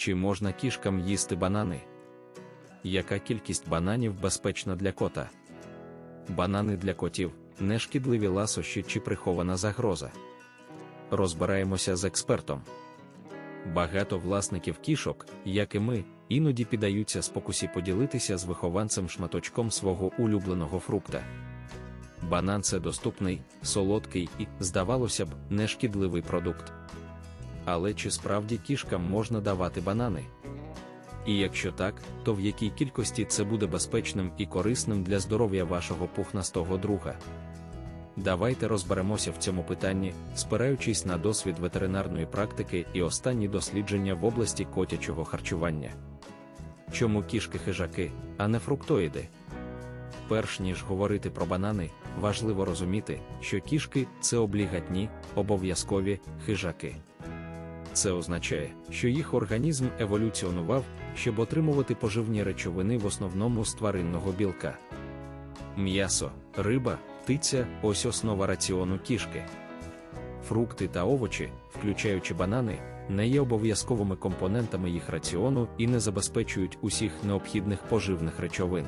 Чи можна кішкам їсти банани? Яка кількість бананів безпечна для кота? Банани для котів нешкідливі ласощі чи прихована загроза. Розбираємося з експертом. Багато власників кішок, як і ми, іноді піддаються спокусі поділитися з вихованцем шматочком свого улюбленого фрукта. Банан це доступний, солодкий і, здавалося б, нешкідливий продукт. Але чи справді кішкам можна давати банани? І якщо так, то в якій кількості це буде безпечним і корисним для здоров'я вашого пухнастого друга? Давайте розберемося в цьому питанні, спираючись на досвід ветеринарної практики і останні дослідження в області котячого харчування. Чому кішки хижаки, а не фруктоїди? Перш ніж говорити про банани, важливо розуміти, що кішки це облігатні, обов'язкові хижаки. Це означає, що їх організм еволюціонував, щоб отримувати поживні речовини в основному з тваринного білка. М'ясо, риба, птиця ось основа раціону кішки. Фрукти та овочі, включаючи банани, не є обов'язковими компонентами їх раціону і не забезпечують усіх необхідних поживних речовин.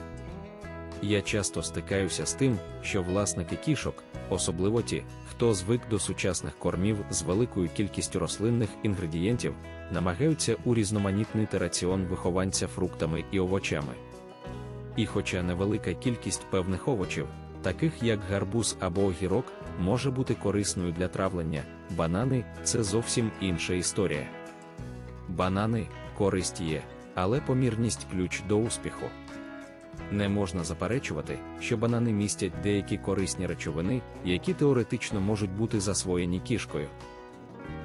Я часто стикаюся з тим, що власники кішок, особливо ті, хто звик до сучасних кормів з великою кількістю рослинних інгредієнтів, намагаються урізноманітнити раціон вихованця фруктами і овочами. І хоча невелика кількість певних овочів, таких як гарбуз або огірок, може бути корисною для травлення, банани це зовсім інша історія. Банани користь є, але помірність ключ до успіху. Не можна заперечувати, що банани містять деякі корисні речовини, які теоретично можуть бути засвоєні кішкою.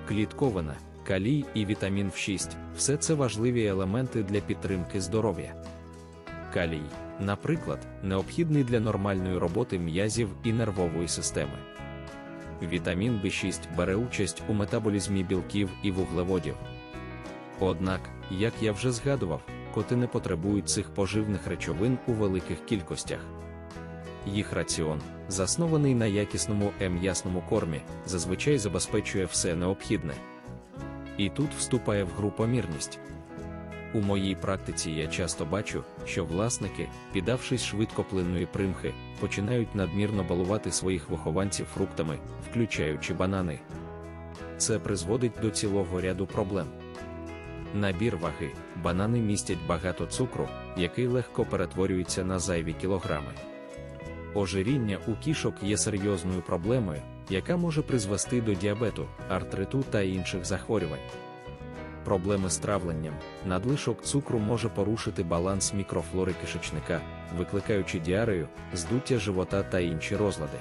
Клітковина, калій і вітамін В6 все це важливі елементи для підтримки здоров'я. Калій, наприклад, необхідний для нормальної роботи м'язів і нервової системи. Вітамін В6 бере участь у метаболізмі білків і вуглеводів. Однак, як я вже згадував, коти не потребують цих поживних речовин у великих кількостях. Їх раціон, заснований на якісному м'ясному кормі, зазвичай забезпечує все необхідне. І тут вступає в гру помірність. У моїй практиці я часто бачу, що власники, піддавшись швидкоплинної примхи, починають надмірно балувати своїх вихованців фруктами, включаючи банани. Це призводить до цілого ряду проблем. Набір ваги, банани містять багато цукру, який легко перетворюється на зайві кілограми. Ожиріння у кішок є серйозною проблемою, яка може призвести до діабету, артриту та інших захворювань. Проблеми з травленням, надлишок цукру може порушити баланс мікрофлори кишечника, викликаючи діарею, здуття живота та інші розлади.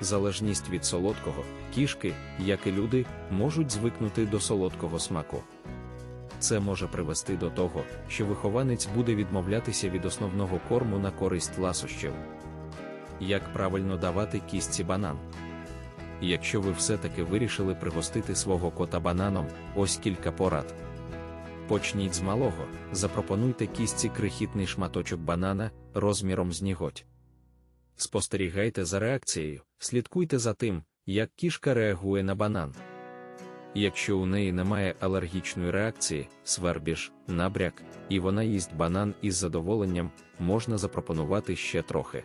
Залежність від солодкого, кішки, як і люди, можуть звикнути до солодкого смаку. Це може привести до того, що вихованець буде відмовлятися від основного корму на користь ласощів. Як правильно давати кістці банан? Якщо ви все-таки вирішили пригостити свого кота бананом, ось кілька порад. Почніть з малого, запропонуйте кістці крихітний шматочок банана розміром з ніготь. Спостерігайте за реакцією, слідкуйте за тим, як кішка реагує на банан. Якщо у неї немає алергічної реакції, свербіж, набряк, і вона їсть банан із задоволенням, можна запропонувати ще трохи.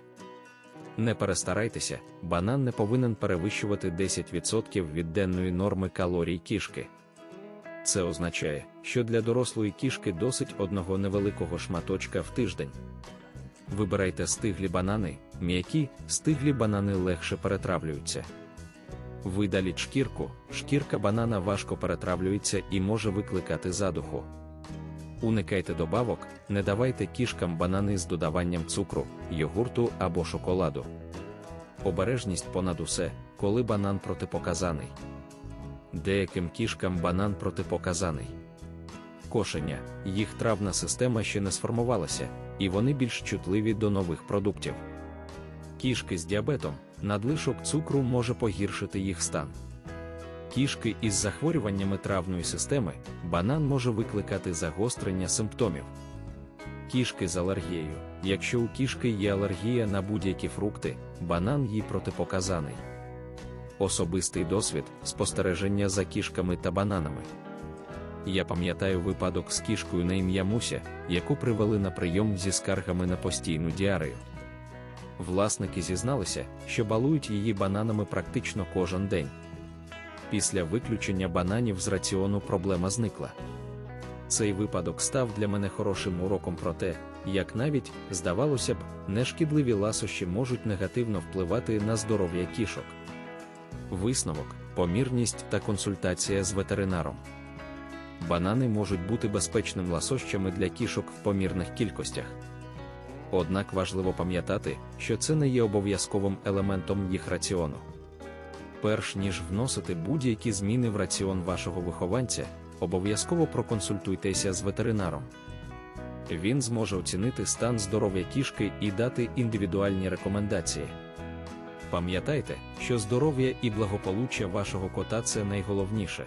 Не перестарайтеся, банан не повинен перевищувати 10% від денної норми калорій кішки. Це означає, що для дорослої кішки досить одного невеликого шматочка в тиждень. Вибирайте стиглі банани, м'які, стиглі банани легше перетравлюються. Видаліть шкірку, шкірка банана важко перетравлюється і може викликати задуху. Уникайте добавок, не давайте кішкам банани з додаванням цукру, йогурту або шоколаду. Обережність понад усе, коли банан протипоказаний. Деяким кішкам банан протипоказаний. Кошеня, їх травна система ще не сформувалася, і вони більш чутливі до нових продуктів. Кішки з діабетом, надлишок цукру може погіршити їх стан. Кішки із захворюваннями травної системи, банан може викликати загострення симптомів. Кішки з алергією. Якщо у кішки є алергія на будь-які фрукти, банан їй протипоказаний. Особистий досвід спостереження за кішками та бананами. Я пам'ятаю випадок з кішкою на ім'я Муся, яку привели на прийом зі скаргами на постійну діарею. Власники зізналися, що балують її бананами практично кожен день. Після виключення бананів з раціону проблема зникла. Цей випадок став для мене хорошим уроком про те, як навіть, здавалося б, нешкідливі ласощі можуть негативно впливати на здоров'я кішок. Висновок, помірність та консультація з ветеринаром. Банани можуть бути безпечним ласощами для кішок в помірних кількостях. Однак важливо пам'ятати, що це не є обов'язковим елементом їх раціону. Перш ніж вносити будь-які зміни в раціон вашого вихованця, обов'язково проконсультуйтеся з ветеринаром. Він зможе оцінити стан здоров'я кішки і дати індивідуальні рекомендації. Пам'ятайте, що здоров'я і благополуччя вашого кота це найголовніше.